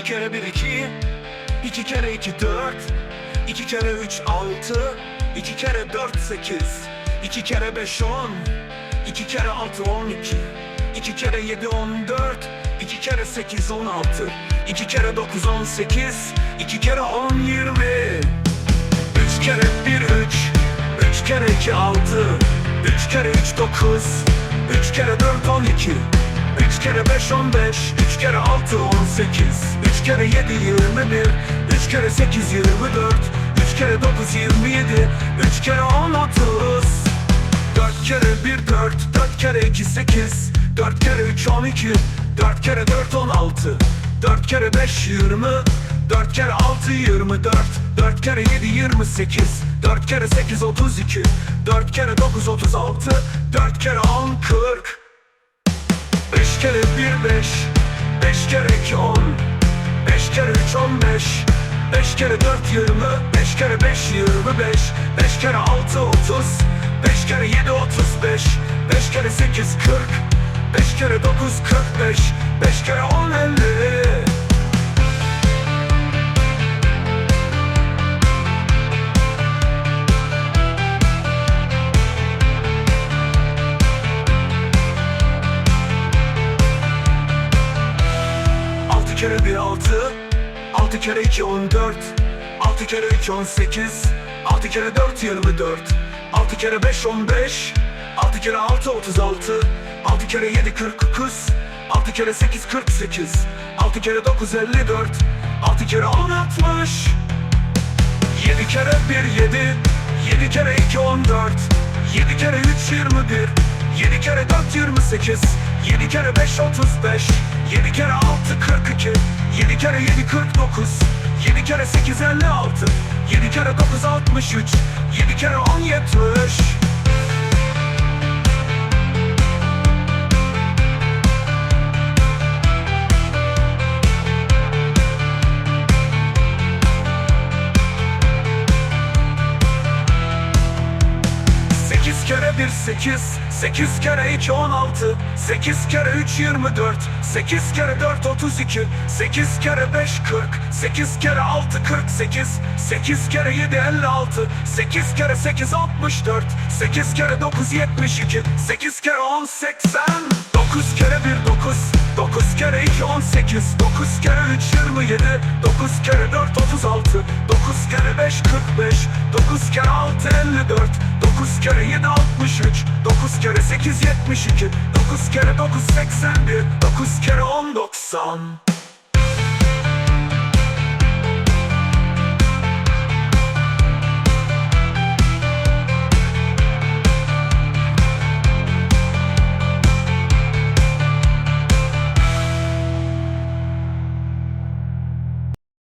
İki kere bir iki, iki kere iki dört, iki kere üç altı, iki kere dört sekiz, iki kere beş on, iki kere altı on iki, iki kere yedi on dört, iki kere sekiz on altı, iki kere dokuz on sekiz, iki kere on yirmi. Üç kere bir üç, üç kere iki altı, üç kere üç dokuz, üç kere dört on iki, üç kere beş on beş, üç kere altı on sekiz, üç kere yedi yirmi bir, üç kere sekiz yirmi dört, üç kere dokuz yirmi yedi, üç kere on otuz. Dört kere bir dört, dört kere iki sekiz, dört kere üç on iki, dört kere dört on altı, dört kere beş yirmi, dört kere altı yirmi dört, dört kere yedi yirmi sekiz, dört kere sekiz otuz iki, dört kere dokuz otuz altı, dört kere on kırk. Beş kere bir beş, beş kere iki on, beş kere üç on beş, beş kere dört yirmi, beş kere beş yirmi beş, beş kere altı otuz, beş kere yedi otuz beş, beş kere sekiz kırk, beş kere dokuz kırk beş, beş kere on elli. Kere bir altı Altı kere iki on dört Altı kere üç on sekiz Altı kere dört yirmi dört Altı kere beş on beş Altı kere altı otuz altı Altı kere yedi kırk dokuz Altı kere sekiz kırk sekiz Altı kere dokuz elli dört Altı kere on altmış. Yedi kere bir yedi Yedi kere iki on dört Yedi kere üç yirmi bir Yedi kere dört yirmi sekiz Yedi kere beş otuz beş 7 kere 6 42 7 kere 7 49 7 kere 8 56 7 kere 9 63 7 kere 10 70 kere bir sekiz Sekiz kere iki on altı Sekiz kere üç yirmi dört Sekiz kere dört otuz iki Sekiz kere beş kırk Sekiz kere altı kırk sekiz Sekiz kere yedi elli altı Sekiz kere sekiz altmış dört Sekiz kere dokuz yetmiş iki Sekiz kere on seksen. Dokuz kere bir dokuz Dokuz kere iki on sekiz Dokuz kere üç yirmi yedi Dokuz kere dört otuz altı Dokuz kere beş kırk beş Dokuz kere altı elli dört Dokuz kere yedi altmış üç Dokuz kere sekiz yetmiş iki Dokuz kere dokuz seksen bir Dokuz kere on doksan